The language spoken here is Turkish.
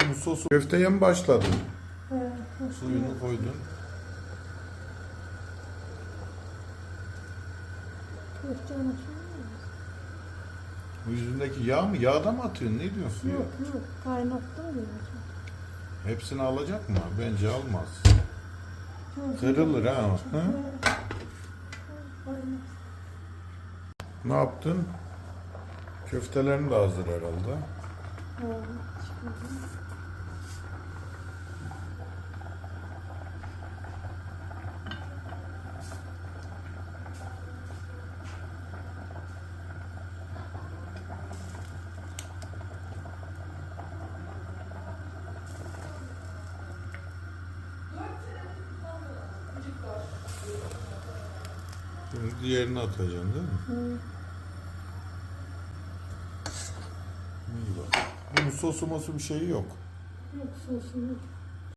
Bunun sosu. Köfteye mi başladın? Hoş Suyunu koydun. Bu yüzündeki yağ mı? Yağda mı atıyorsun? Ne diyorsun suya? Yok yok kaynattım diyor. Hepsini alacak mı? Bence almaz. Çok Kırılır ha. Hı? Kaynak. Ne yaptın? Köftelerin de hazır herhalde. Ha, Şimdi diğerini atacaksın değil mi? Hı. İyi bak. Bunun sosu mosu bir şeyi yok. Yok sosu yok.